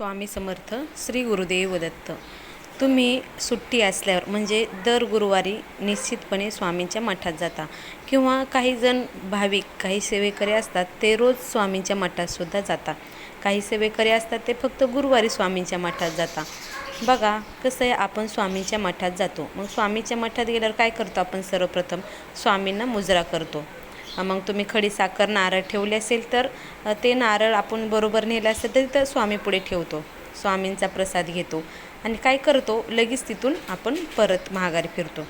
स्वामी समर्थ श्री गुरुदेव दत्त. तुम्ही सुट्टी असल्यावर म्हणजे दर गुरुवारी निश्चितपणे स्वामींच्या मठात जाता. किंवा काही जण भाविक काही सेवेकरी असतात ते रोज स्वामींच्या मठातसुद्धा जाता. काही सेवेकरी असतात ते फक्त गुरुवारी स्वामींच्या मठात जाता. बघा कसं आहे आपण स्वामींच्या मठात जातो. मग स्वामीच्या मठात गेल्यावर काय करतो आपण? सर्वप्रथम स्वामींना मुजरा करतो. मग तुम्ही खडी साखर नारळ ठेवले असेल तर ते नारळ आपण बरोबर नेलं असेल तरी तर स्वामी पुढे ठेवतो. स्वामींचा प्रसाद घेतो. आणि काय करतो? लगेच तिथून आपण परत महागारी फिरतो.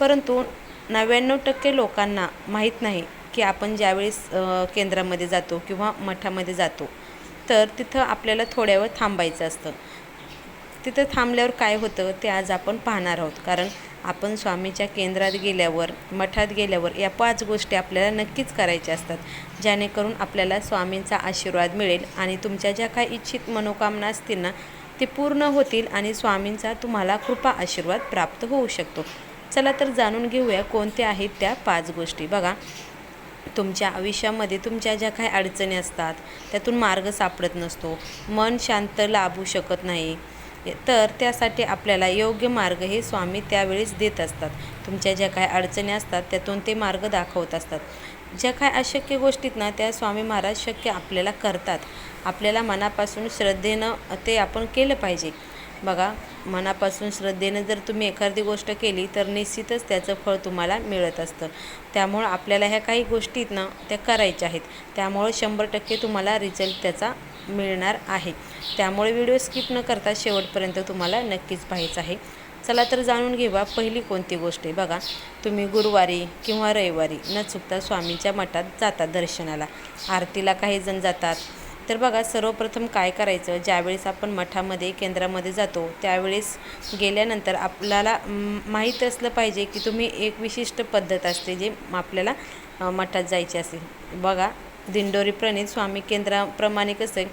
परंतु नव्याण्णव टक्के लोकांना माहीत नाही की आपण ज्यावेळेस केंद्रामध्ये जातो किंवा मठामध्ये जातो तर तिथं आपल्याला थोड्या वेळ थांबायचं असतं. तिथं थांबल्यावर काय होतं? ते आज आपण पाहणार आहोत. कारण आपण स्वामीच्या केंद्रात गेल्यावर मठात गेल्यावर या पाच गोष्टी आपल्याला नक्कीच करायच्या असतात. जेणेकरून आपल्याला स्वामींचा आशीर्वाद मिळेल आणि तुमच्या ज्या काही इच्छित मनोकामना असतील ना ते पूर्ण होतील आणि स्वामींचा तुम्हाला कृपा आशीर्वाद प्राप्त होऊ शकतो. चला तर जाणून घेऊया कोणत्या आहेत त्या पाच गोष्टी. बघा तुमच्या आयुष्यामध्ये तुमच्या ज्या काही अडचणी असतात त्यातून मार्ग सापडत नसतो. मन शांत लाभू शकत नाही. तर त्यासाठी आपल्याला योग्य मार्ग हे स्वामी त्यावेळेस देत असतात. तुमच्या ज्या काही अडचणी असतात त्यातून ते मार्ग दाखवत असतात. ज्या काय अशक्य गोष्टीत ना त्या स्वामी महाराज शक्य आपल्याला करतात. आपल्याला मनापासून श्रद्धेनं ते आपण केलं पाहिजे. बघा मनापासून श्रद्धेनं जर तुम्ही एखादी गोष्ट केली तर निश्चितच त्याचं फळ तुम्हाला मिळत असतं. त्यामुळं आपल्याला ह्या काही गोष्टीत ना त्या करायच्या आहेत. त्यामुळं शंभर टक्के तुम्हाला रिझल्ट त्याचा मिळणार आहे. त्यामुळे व्हिडिओ स्किप न करता शेवटपर्यंत तुम्हाला नक्कीच पाहायचं आहे. चला तर जाणून घेवा पहिली कोणती गोष्ट आहे. बघा तुम्ही गुरुवारी किंवा रविवारी न चुकता स्वामींच्या मठात जातात दर्शनाला. आरतीला काही जण जातात. तर बघा सर्वप्रथम काय करायचं? ज्यावेळेस आपण मठामध्ये केंद्रामध्ये जातो त्यावेळेस गेल्यानंतर आपल्याला माहीत असलं पाहिजे की तुम्ही एक विशिष्ट पद्धत असते जे आपल्याला मठात जायची असेल. बघा दिंडोरी प्रणित स्वामी केंद्राप्रमाणे कसं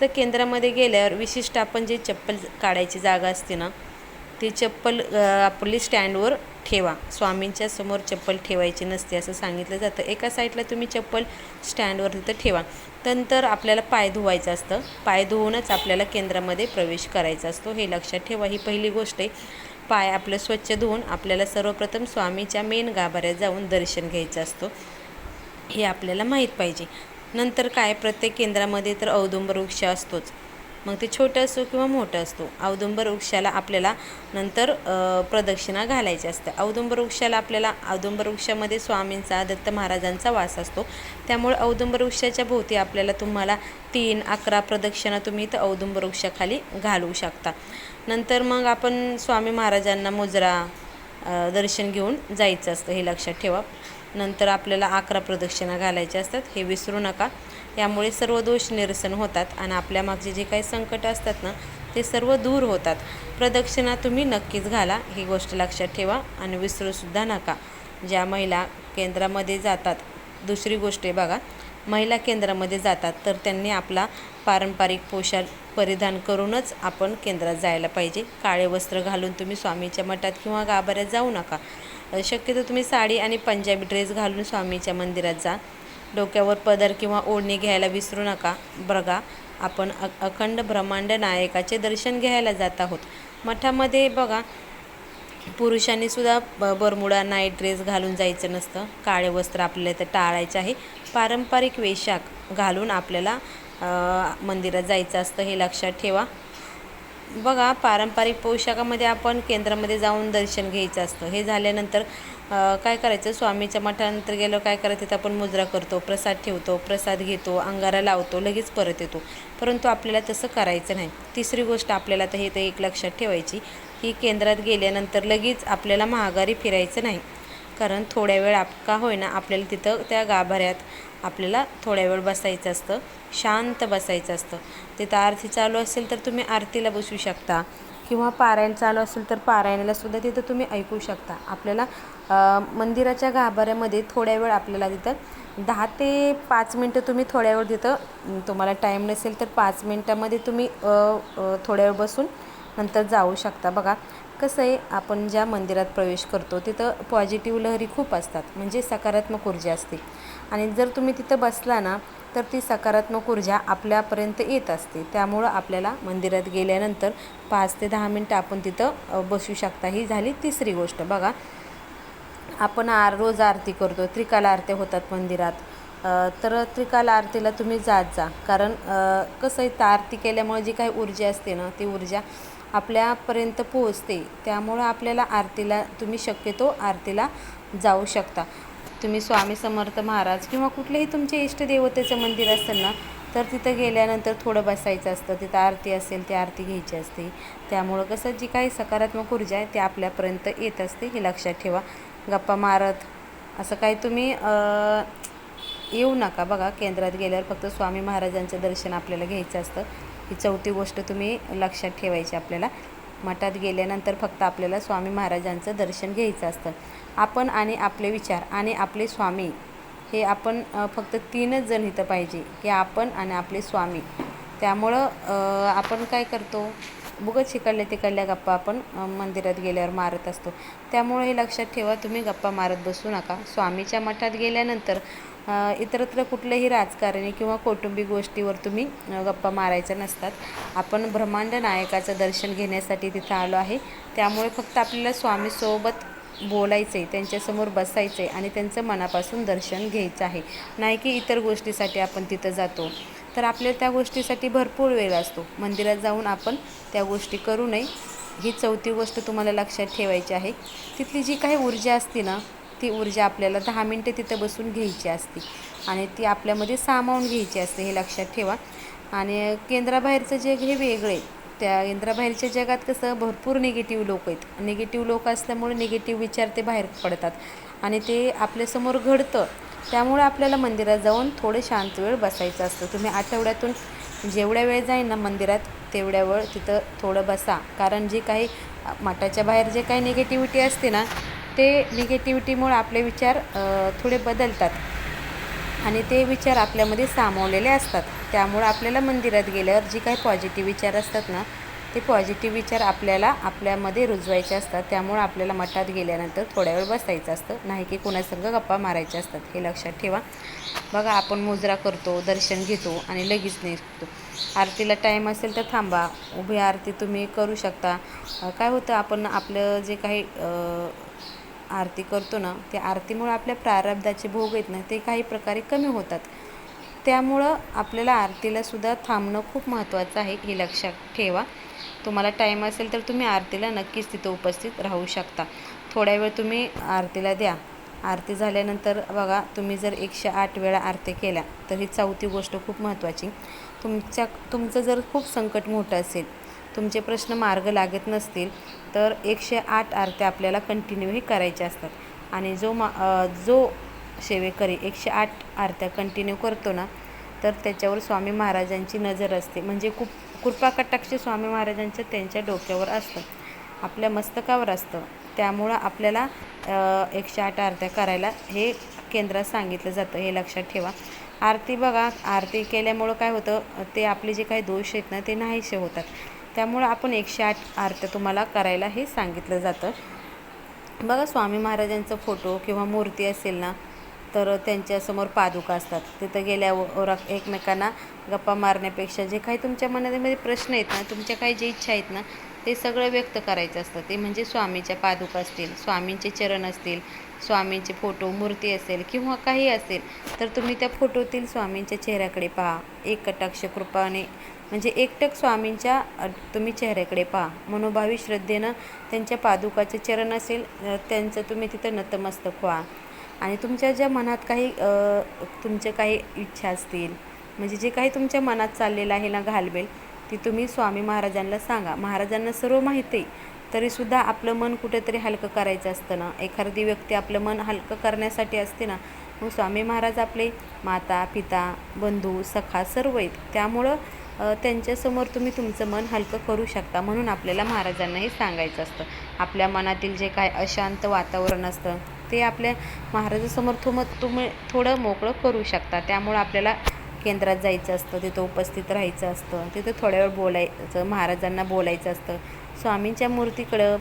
तर केंद्रामध्ये गेल्यावर विशिष्ट आपण जे चप्पल काढायची जागा असते ना ती चप्पल आपली स्टँडवर ठेवा. स्वामींच्या समोर चप्पल ठेवायची नसते असं सांगितलं जातं. एका साईडला तुम्ही चप्पल स्टँडवर तिथं ठेवा. नंतर आपल्याला पाय धुवायचं असतं. पाय धुवूनच आपल्याला केंद्रामध्ये प्रवेश करायचा असतो. हे लक्षात ठेवा. ही पहिली गोष्ट आहे. पाय आपलं स्वच्छ धुवून आपल्याला सर्वप्रथम स्वामीच्या मेन गाभाऱ्यात जाऊन दर्शन घ्यायचं असतं. हे आपल्याला माहीत पाहिजे. नंतर काय? प्रत्येक केंद्रामध्ये तर औदुंबर वृक्ष असतोच. मग ते छोटं असो किंवा मोठा असतो औदुंबर वृक्षाला आपल्याला नंतर प्रदक्षिणा घालायची असते. औदुंबर वृक्षाला आपल्याला औदुंबर वृक्षामध्ये स्वामींचा दत्त महाराजांचा वास असतो. त्यामुळे औदुंबर वृक्षाच्या भोवती आपल्याला तुम्हाला तीन अकरा प्रदक्षिणा तुम्ही इथं औदुंबर वृक्षाखाली घालवू शकता. नंतर मग आपण स्वामी महाराजांना मुजरा दर्शन घेऊन जायचं असतं हे लक्षात ठेवा. नंतर आपल्याला अकरा प्रदक्षिणा घालायच्या असतात. हे विसरू नका. यामुळे सर्व दोष निरसन होतात आणि आपल्या मागचे जे काही संकट असतात ना ते सर्व दूर होतात. प्रदक्षिणा तुम्ही नक्कीच घाला ही गोष्ट लक्षात ठेवा आणि विसरूसुद्धा नका. ज्या महिला केंद्रामध्ये जातात दुसरी गोष्ट आहे बघा महिला केंद्रामध्ये जातात तर त्यांनी आपला पारंपरिक पोशाख परिधान करूनच आपण केंद्रात जायला पाहिजे. काळे वस्त्र घालून तुम्ही स्वामीच्या मठात किंवा गाभाऱ्यात जाऊ नका. शक्यतो तुम्ही साडी आणि पंजाबी ड्रेस घालून स्वामीच्या मंदिरात जा. डोक्यावर पदर किंवा ओढणी घ्यायला विसरू नका. बघा आपण अ अखंड ब्रह्मांड नायकाचे दर्शन घ्यायला जात आहोत. मठामध्ये बघा पुरुषांनी सुद्धा ब बरमुडा नाईट ड्रेस घालून जायचं नसतं. काळे वस्त्र आपल्याला इथं टाळायचं आहे. पारंपरिक वेशाख घालून आपल्याला मंदिरात जायचं असतं हे लक्षात ठेवा. बघा पारंपरिक पोशाखामध्ये आपण केंद्रामध्ये जाऊन दर्शन घ्यायचं असतं. हे झाल्यानंतर काय करायचं? स्वामीच्या मठानंतर गेलो काय करायचं? तिथं आपण मुजरा करतो प्रसाद ठेवतो प्रसाद घेतो अंगारा लावतो लगेच परत येतो. परंतु आपल्याला तसं करायचं नाही. तिसरी गोष्ट आपल्याला तर हे तर एक लक्षात ठेवायची की केंद्रात गेल्यानंतर लगेच आपल्याला महागारी फिरायचं नाही. कारण थोड्या वेळ आप का होईना आपल्याला तिथं त्या गाभाऱ्यात आपल्याला थोड्या वेळ बसायचं असतं शांत बसायचं असतं. तिथं आरती चालू असेल तर तुम्ही आरतीला बसू शकता किंवा पारायण चालू असेल तर पारायणाला सुद्धा तिथं तुम्ही ऐकू शकता. आपल्याला मंदिराच्या गाभाऱ्यामध्ये थोड्या वेळ आपल्याला तिथं दहा ते पाच मिनटं तुम्ही थोड्या वेळ तिथं तुम्हाला टाईम नसेल तर पाच मिनटामध्ये तुम्ही थोड्या वेळ बसून नंतर जाऊ शकता. बघा कसं आहे आपण ज्या मंदिरात प्रवेश करतो तिथं पॉझिटिव्ह लहरी खूप असतात. म्हणजे सकारात्मक ऊर्जा असते. आणि जर तुम्ही तिथं बसला ना तर ती सकारात्मक ऊर्जा आपल्यापर्यंत येत असते. त्यामुळं आपल्याला मंदिरात गेल्यानंतर पाच ते दहा मिनटं आपण तिथं बसू शकता. ही झाली तिसरी गोष्ट. बघा आपण आर रोज आरती करतो. त्रिकाल आरत्या होतात मंदिरात. तर त्रिकाल आरतीला तुम्ही जात जा. कारण कसं आहे तर आरती केल्यामुळे जी काही ऊर्जा असते ना ती ऊर्जा आपल्यापर्यंत पोहोचते. त्यामुळं आपल्याला आरतीला तुम्ही शक्यतो आरतीला जाऊ शकता. तुम्ही स्वामी समर्थ महाराज किंवा कुठलेही तुमचे इष्टदेवतेचं मंदिर असेल ना तर तिथं गेल्यानंतर थोडं बसायचं असतं. तिथं आरती असेल ती आरती घ्यायची असते. त्यामुळं कसं जी काही सकारात्मक ऊर्जा आहे ती आपल्यापर्यंत येत असते. हे लक्षात ठेवा. गप्पा मारत असं काही तुम्ही येऊ नका बघा. केंद्रात गेल्यावर फक्त स्वामी महाराजांचं दर्शन आपल्याला घ्यायचं असतं. ही चौथी गोष्ट तुम्ही लक्षात ठेवायची आपल्याला. मठात गेल्यानंतर फक्त आपल्याला स्वामी महाराजांचं दर्शन घ्यायचं असतं. आपण आणि आपले विचार आणि आपले स्वामी हे आपण फक्त तीनच जण इथं पाहिजे की आपण आणि आपले स्वामी. त्यामुळं आपण काय करतो? बुगत इकडल्या तिकडल्या गप्पा आपण मंदिरात गेल्यावर मारत असतो. त्यामुळे हे लक्षात ठेवा तुम्ही गप्पा मारत बसू नका. स्वामीच्या मठात गेल्यानंतर इतरत्र कुठल्याही राजकारणी किंवा कौटुंबिक गोष्टीवर तुम्ही गप्पा मारायच्या नसतात. आपण ब्रह्मांड नायकाचं दर्शन घेण्यासाठी तिथं आलो आहे. त्यामुळे फक्त आपल्याला स्वामीसोबत बोलायचं आहे त्यांच्यासमोर बसायचं आहे आणि त्यांचं मनापासून दर्शन घ्यायचं आहे. नाही की इतर गोष्टीसाठी आपण तिथं जातो. तर आपल्याला त्या गोष्टीसाठी भरपूर वेळ असतो. मंदिरात जाऊन आपण त्या गोष्टी करू नये. ही चौथी गोष्ट तुम्हाला लक्षात ठेवायची आहे. तिथली जी काही ऊर्जा असते ना ती ऊर्जा आपल्याला दहा मिनटं तिथं बसून घ्यायची असते. आणि ती आपल्यामध्ये सामावून घ्यायची असते हे लक्षात ठेवा. आणि केंद्राबाहेरचं जग हे वेगळं. आहे त्या केंद्राबाहेरच्या जगात कसं भरपूर निगेटिव्ह लोक आहेत. निगेटिव्ह लोक असल्यामुळे निगेटिव्ह विचार ते बाहेर पडतात. आणि ते आपल्यासमोर घडतं. त्यामुळे आपल्याला मंदिरात जाऊन थोडं शांत वेळ बसायचं असतं. तुम्ही आठवड्यातून जेवढ्या वेळ जाईल ना मंदिरात तेवढ्या वेळ तिथं थोडं बसा. कारण जे काही मठाच्या बाहेर जे काही निगेटिव्हिटी असते ना ते निगेटिव्हिटीमुळे आपले विचार थोडे बदलतात. आणि ते विचार आपल्यामध्ये सामावलेले असतात. त्यामुळं आपल्याला मंदिरात गेल्यावर जी काही पॉझिटिव्ह विचार असतात ना ते पॉझिटिव्ह विचार आपल्याला आपल्यामध्ये रुजवायचे असतात. त्यामुळं आपल्याला मठात गेल्यानंतर थोड्या वेळ बसायचं असतं. नाही की कोणासंग गप्पा मारायच्या असतात. हे लक्षात ठेवा. बघा आपण मुजरा करतो दर्शन घेतो आणि लगेच निघतो. आरतीला टाईम असेल तर थांबा. उभी आरती तुम्ही करू शकता. काय होतं आपण आपलं जे काही आरती करतो ना त्या आरतीमुळं आपल्या प्रारब्धाचे भोग आहेत ना ते काही प्रकारे कमी होतात. त्यामुळं आपल्याला आरतीला सुद्धा थांबणं खूप महत्त्वाचं आहे हे लक्षात ठेवा. तुम्हाला टाईम असेल तर तुम्ही आरतीला नक्कीच तिथं उपस्थित राहू शकता. थोड्या वेळ तुम्ही आरतीला द्या. आरती झाल्यानंतर बघा तुम्ही जर एकशे आठ वेळा आरती केल्या तर ही चौथी गोष्ट खूप महत्त्वाची. तुमच्या तुमचं जर खूप संकट मोठं असेल तुमचे प्रश्न मार्ग लागत नसतील तर एकशे आठ आरत्या आपल्याला कंटिन्यूही करायच्या असतात. आणि जो मा जो सेवेकरी एकशे आठ आरत्या कंटिन्यू करतो ना तर त्याच्यावर स्वामी महाराजांची नजर असते. म्हणजे खूप कृपा कटाक्ष स्वामी महाराजांच्या त्यांच्या डोक्यावर असतं. आपल्या मस्तकावर असतं. त्यामुळं आपल्याला एकशे आठ आरत्या करायला हे केंद्रात सांगितलं जातं. हे लक्षात ठेवा. आरती बघा. आरती केल्यामुळं काय होतं? ते आपले जे काही दोष आहेत ना ते नाहीसे होतात. त्यामुळं आपण एकशे आठ आरत्या तुम्हाला करायला हे सांगितलं जातं. बघा स्वामी महाराजांचा फोटो किंवा मूर्ती असेल ना तर त्यांच्यासमोर पादुका असतात. तिथं गेल्यावर एकमेकांना गप्पा मारण्यापेक्षा जे काही तुमच्या मनामध्ये प्रश्न आहेत ना तुमच्या काही जे इच्छा आहेत ना ते सगळं व्यक्त करायचं असतं. ते म्हणजे स्वामीच्या पादुका असतील स्वामींचे चरण असतील स्वामींचे फोटो मूर्ती असेल किंवा काही असेल तर तुम्ही त्या फोटोतील स्वामींच्या चेहऱ्याकडे पहा. एक कटाक्ष कृपाने म्हणजे एकटक स्वामींच्या तुम्ही चेहऱ्याकडे पहा. मनोभावी श्रद्धेनं त्यांच्या पादुकाचे चरण असेल त्यांचं तुम्ही तिथं नतमस्तक व्हा. आणि तुमच्या ज्या मनात काही तुमच्या काही इच्छा असतील म्हणजे जे काही तुमच्या मनात चाललेलं आहे ना घालवेल ती तुम्ही स्वामी महाराजांना सांगा. महाराजांना सर्व माहिती आहे तरीसुद्धा आपलं मन कुठेतरी हलकं करायचं असतं ना. एखादी व्यक्ती आपलं मन हलकं करण्यासाठी असते ना मग स्वामी महाराज आपले माता पिता बंधू सखा सर्व आहेत. त्यामुळं त्यांच्यासमोर तुम्ही तुमचं मन हलकं करू शकता म्हणून आपल्याला महाराजांना हे सांगायचं असतं. आपल्या मनातील जे काय अशांत वातावरण असतं ते आपल्या महाराजासमोर थोम तुम्ही थोडं मोकळं करू शकता. त्यामुळं आपल्याला केंद्रात जायचं असतं तिथं उपस्थित राहायचं असतं तिथं थोड्या वेळ बोलायचं महाराजांना बोलायचं असतं. स्वामींच्या मूर्तीकडं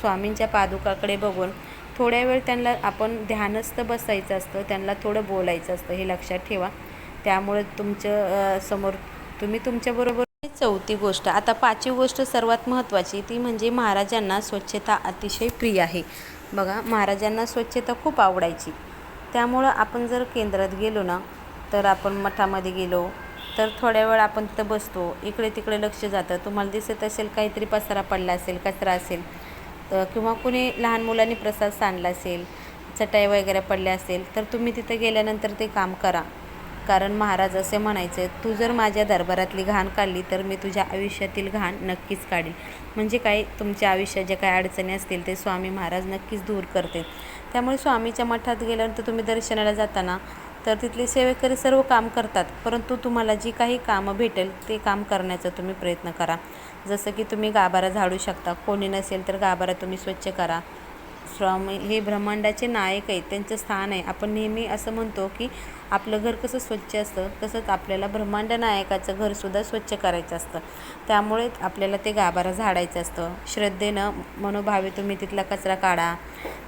स्वामींच्या पादुकाकडे बघून थोड्या वेळ त्यांना आपण ध्यानस्थ बसायचं असतं त्यांना थोडं बोलायचं असतं हे लक्षात ठेवा. त्यामुळे तुमच्यासमोर तुम्ही तुमच्याबरोबर चौथी गोष्ट आता पाचवी गोष्ट सर्वात महत्त्वाची ती म्हणजे महाराजांना स्वच्छता अतिशय प्रिय आहे. बघा महाराजांना स्वच्छता खूप आवडायची. त्यामुळं आपण जर केंद्रात गेलो ना तर आपण मठामध्ये गेलो तर थोड्या वेळ आपण तिथं बसतो. इकडे तिकडे लक्ष जातं. तुम्हाला दिसत असेल काहीतरी पसारा पडला असेल कचरा असेल तर किंवा कुणी लहान मुलांनी प्रसाद सांडला असेल चटाई वगैरे पडल्या असेल तर तुम्ही तिथं गेल्यानंतर ते काम करा. कारण महाराज असे म्हणायचे तू जर माझ्या दरबारातली घाण काढली तर मी तुझ्या आयुष्यातील घाण नक्कीच काढीन. म्हणजे काय? तुमच्या आयुष्यात ज्या काही अडचणी असतील ते स्वामी महाराज नक्कीच दूर करते त्यामुळे स्वामीच्या मठात गेल्यानंतर तुम्ही दर्शनाला जाताना तर तिथले सेवेकरी सर्व काम करतात. परंतु तुम्हाला जी काही कामं भेटेल ते काम करण्याचा तुम्ही प्रयत्न करा. जसं की तुम्ही गाभारा झाडू शकता. कोणी नसेल तर गाभारा तुम्ही स्वच्छ करा. स्वामी हे ब्रह्मांडाचे नायक आहेत त्यांचं स्थान आहे. आपण नेहमी असं म्हणतो की आपलं घर कसं स्वच्छ असतं तसंच आपल्याला ब्रह्मांड नायकाचं घरसुद्धा स्वच्छ करायचं असतं. त्यामुळे आपल्याला ते गाभारा झाडायचं असतं. श्रद्धेनं मनोभावे तुम्ही तिथला कचरा काढा.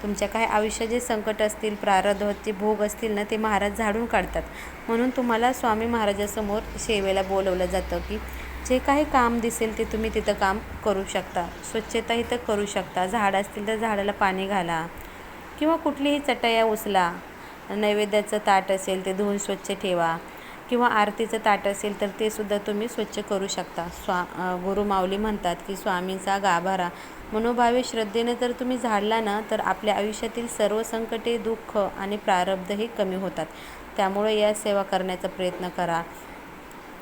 तुमच्या काय आयुष्यात जे संकट असतील प्रारब्धचे भोग असतील ना ते महाराज झाडून काढतात. म्हणून तुम्हाला स्वामी महाराजासमोर सेवेला बोलवलं जातं की जे काही काम दिसेल ते तुम्ही तिथं काम करू शकता. स्वच्छता इथं करू शकता. झाड असतील तर झाडाला पाणी घाला. किंवा कुठलीही चटया उचला. नैवेद्याचं ताट असेल ते धुवून स्वच्छ ठेवा. किंवा आरतीचं ताट असेल तर ते सुद्धा तुम्ही स्वच्छ करू शकता. स्वा गुरुमाऊली गुरु माऊली म्हणतात की स्वामींचा गाभारा. मनोभावे श्रद्धेने जर तुम्ही झाडला ना तर आपल्या आयुष्यातील सर्व संकटे दुःख आणि प्रारब्धही कमी होतात. त्यामुळे या सेवा करण्याचा प्रयत्न करा.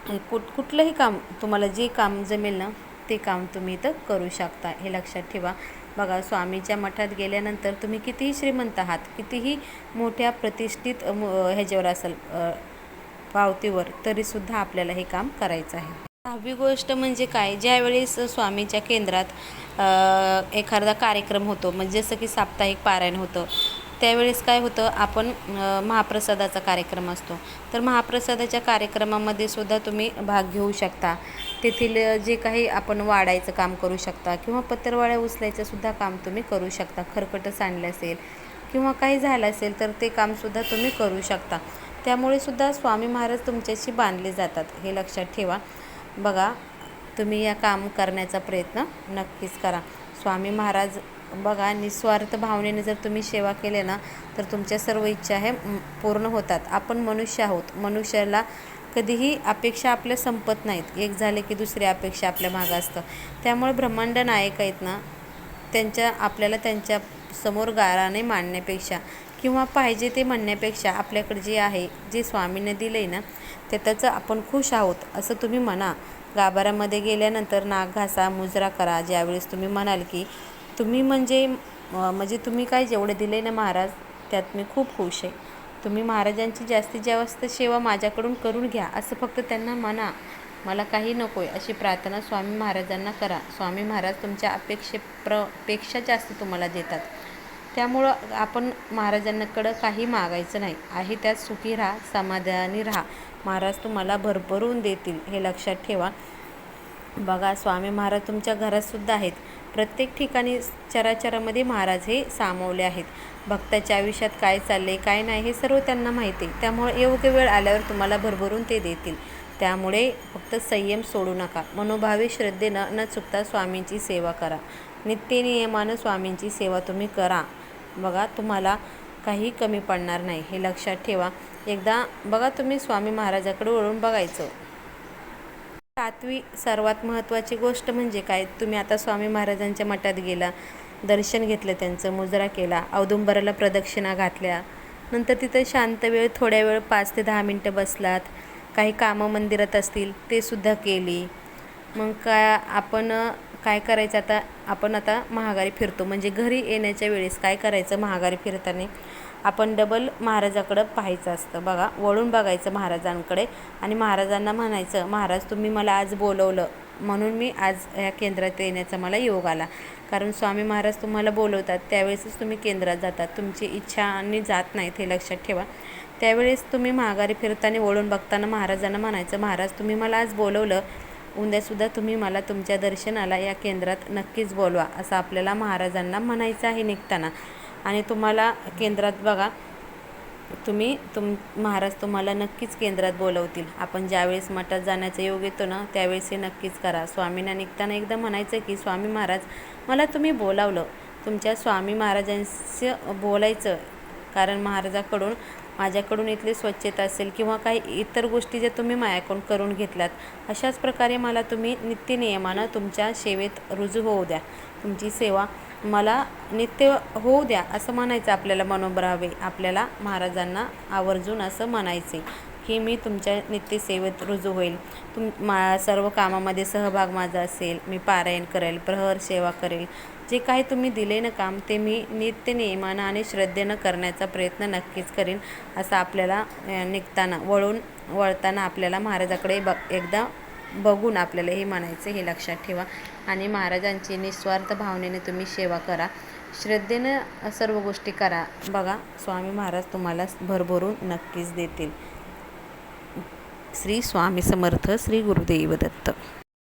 कुठ कुठलंही काम तुम्हाला जे काम जमेल ना ते काम तुम्ही इथं करू शकता. हे लक्षात ठेवा. बघा स्वामीच्या मठात गेल्यानंतर तुम्ही कितीही श्रीमंत आहात कितीही मोठ्या प्रतिष्ठित ह्याच्यावर असाल पावतीवर तरीसुद्धा आपल्याला हे काम करायचं आहे. सहावी गोष्ट म्हणजे काय? ज्यावेळेस स्वामीच्या केंद्रात एखादा कार्यक्रम होतो म्हणजे जसं की साप्ताहिक पारायण होतं त्यावेळेस काय होतं आपण महाप्रसादाचा कार्यक्रम असतो. तर महाप्रसादाच्या कार्यक्रमामध्ये सुद्धा तुम्ही भाग घेऊ शकता. तेथील जे काही आपण वाढायचं काम करू शकता किंवा पत्रवाळ्या उचलायचं सुद्धा काम तुम्ही करू शकता. खरकटं सांडलं असेल किंवा काही झालं असेल तर ते कामसुद्धा तुम्ही करू शकता. त्यामुळे सुद्धा स्वामी महाराज तुमच्याशी बांधले जातात. हे लक्षात ठेवा. बघा तुम्ही या काम करण्याचा प्रयत्न नक्कीच करा. स्वामी महाराज बघा निस्वार्थ भावनेने जर तुम्ही सेवा केले ना तर तुमच्या सर्व इच्छा हे पूर्ण होतात. आपण मनुष्य आहोत. मनुष्याला कधीही अपेक्षा आपल्या संपत नाहीत. एक झाले की दुसरी अपेक्षा आपल्या मागं असतं. त्यामुळे ब्रह्मांड नायक आहेत ना त्यांच्या आपल्याला त्यांच्यासमोर गाराने मांडण्यापेक्षा किंवा पाहिजे ते म्हणण्यापेक्षा आपल्याकडे जे आहे जे स्वामीने दिलं आहे ना ते त्याचं आपण खुश आहोत असं तुम्ही म्हणा. गाभाऱ्यामध्ये गेल्यानंतर नाक घासा मुजरा करा. ज्यावेळेस तुम्ही म्हणाल की तुम्ही म्हणजे म्हणजे तुम्ही काय जेवढे दिले ना महाराज त्यात मी खूप खुश आहे. तुम्ही महाराजांची जास्तीत जास्त सेवा माझ्याकडून करून घ्या असं फक्त त्यांना म्हणा. मला काही नको आहे अशी प्रार्थना स्वामी महाराजांना करा. स्वामी महाराज तुमच्या अपेक्षेप्रपेक्षा जास्त तुम्हाला देतात. त्यामुळं आपण महाराजांकडं काही मागायचं नाही. आहे त्यात सुखी राहा समाधानी राहा. महाराज तुम्हाला भरभरून देतील हे लक्षात ठेवा. बघा स्वामी महाराज तुमच्या घरातसुद्धा आहेत. प्रत्येक ठिकाणी चराचरामध्ये महाराज हे सामावले आहेत. भक्ताच्या आयुष्यात काय चालले काय नाही हे सर्व त्यांना माहिती आहे. त्यामुळे योग्य वेळ आल्यावर तुम्हाला भरभरून ते देतील. त्यामुळे फक्त संयम सोडू नका. मनोभावे श्रद्धेनं न चुकता स्वामींची सेवा करा. नित्य नियमानं स्वामींची सेवा तुम्ही करा. बघा तुम्हाला काही कमी पडणार नाही. हे लक्षात ठेवा. एकदा बघा तुम्ही स्वामी महाराजाकडे वळून बघायचं. सातवी सर्वात महत्त्वाची गोष्ट म्हणजे काय? तुम्ही आता स्वामी महाराजांच्या मठात गेला दर्शन घेतलं त्यांचं मुजरा केला औदुंबराला प्रदक्षिणा घातल्या. नंतर तिथं शांत वेळ थोड्या वेळ पाच ते दहा मिनटं बसलात. काही कामं मंदिरात असतील ते सुद्धा केली. मग काय आपण काय करायचं आता? आपण आता महागारी फिरतो. म्हणजे घरी येण्याच्या वेळेस काय करायचं महागारी फिरताना? आपण डबल महाराजाकडं पाहायचं असतं. बघा वळून बघायचं महाराजांकडे आणि महाराजांना म्हणायचं महाराज तुम्ही मला आज बोलवलं. म्हणून मी आज ह्या केंद्रात येण्याचा मला योग आला. कारण स्वामी महाराज तुम्हाला बोलवतात त्यावेळेसच तुम्ही केंद्रात जातात. तुमची इच्छा आणि जात नाहीत हे लक्षात ठेवा. त्यावेळेस तुम्ही माघारी फिरताना वळून बघताना महाराजांना म्हणायचं महाराज तुम्ही मला आज बोलवलं. उद्यासुद्धा तुम्ही मला तुमच्या दर्शनाला या केंद्रात नक्कीच बोलवा. असं आपल्याला महाराजांना म्हणायचं आहे निघताना. आणि तुम्हाला केंद्रात बघा तुम्ही तुम महाराज तुम्हाला नक्कीच केंद्रात बोलवतील. आपण ज्यावेळेस मठात जाण्याचा योग येतो ना त्यावेळेस हे नक्कीच करा. स्वामींना निघताना एकदा म्हणायचं की स्वामी महाराज मला तुम्ही बोलावलं. तुमच्या स्वामी महाराजांशी बोलायचं कारण महाराजाकडून माझ्याकडून इथली स्वच्छता असेल किंवा काही इतर गोष्टी ज्या तुम्ही मायाकडून करून घेतल्यात अशाच प्रकारे मला तुम्ही नित्यनियमानं तुमच्या सेवेत रुजू होऊ द्या. तुमची सेवा मला नित्य होऊ द्या असं म्हणायचं आपल्याला मनोबरावे आपल्याला महाराजांना आवर्जून असं म्हणायचे की मी तुमच्या नित्यसेवेत रुजू होईल. तुम मा सर्व कामामध्ये सहभाग माझा असेल. मी पारायण करेल प्रहर सेवा करेल. जे काही तुम्ही दिले ना काम ते मी नित्य नियमानं आणि श्रद्धेनं करण्याचा प्रयत्न नक्कीच करीन असं आपल्याला निघताना वळून वळताना आपल्याला महाराजाकडे ब एकदा बघून आपल्याला हे म्हणायचं हे लक्षात ठेवा. आणि महाराजांची निस्वार्थ भावनेने तुम्ही सेवा करा. श्रद्धेनं सर्व गोष्टी करा. बघा स्वामी महाराज तुम्हाला भरभरून नक्कीच देतील. श्री स्वामी समर्थ श्री गुरुदेव दत्त.